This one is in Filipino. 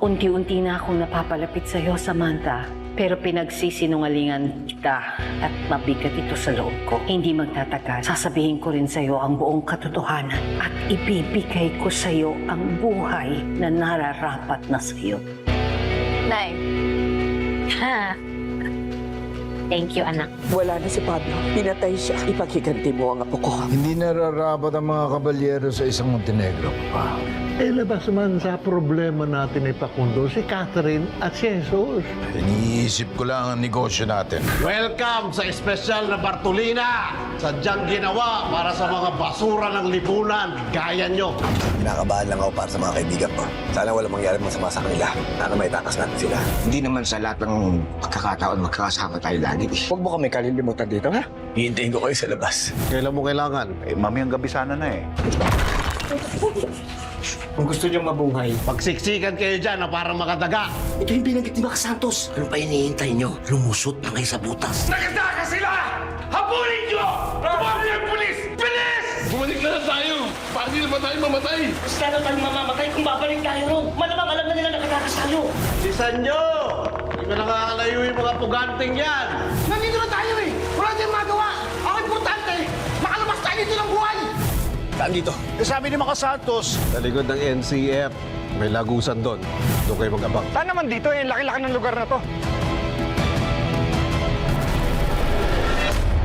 Unti-unti na akong napapalapit sa iyo, Samantha. Pero pinagsisinungalingan kita at mabigat ito sa loob ko. Hindi magtatagal. Sasabihin ko rin sa iyo ang buong katotohanan at ibibigay ko sa iyo ang buhay na nararapat na sa iyo. Nay. Ha. Thank you, anak. Wala na si Pablo. Pinatay siya. Ipaghiganti mo ang apo ko. Hindi nararapat ang mga kabalyero sa isang Montenegro pa. Eh, labas man sa problema natin ni Pakundo, si Catherine at si Jesus. Iniisip ko lang ang negosyo natin. Welcome sa espesyal na Bartolina! Sadyang ginawa para sa mga basura ng lipunan, gaya nyo. Kinakabahan lang ako para sa mga kaibigan ko. Sana wala mangyari masama sa kanila. Sana may takas natin sila. Hindi naman sa lahat ng pagkakataon magkakasama tayo lagi. Huwag mo kami kalilimutan dito, ha? Hihintayin ko kayo sa labas. Kailan mo kailangan? Eh, mamayang gabi sana na eh. Kung gusto niyong mabuhay, Pagsiksikan kayo dyan na parang makadaga. ito yung binanggit ni Mac Santos. Ano pa hinihintay niyo? Lumusot na kayo sa butas. Nakataka sila! Habulin nyo! Tumawag niyo ang pulis! Bilis! Bumalik na lang tayo! Paano naman tayo mamatay? Basta na tayo mamamatay kung babalik tayo ron. Malamang alam na nila nakatakas tayo. Sisan nyo! Ko nakakalayo yung mga puganting yan. Nandito na tayo eh! Wala tayong magawa! Ang importante, makalabas tayo dito ng buhay! Saan dito? Eh, sabi ni Mga Santos, sa likod ng NCF, may lagusan doon. Doon kayo mag-abang. Saan naman dito eh? Laki-laki ng lugar na to.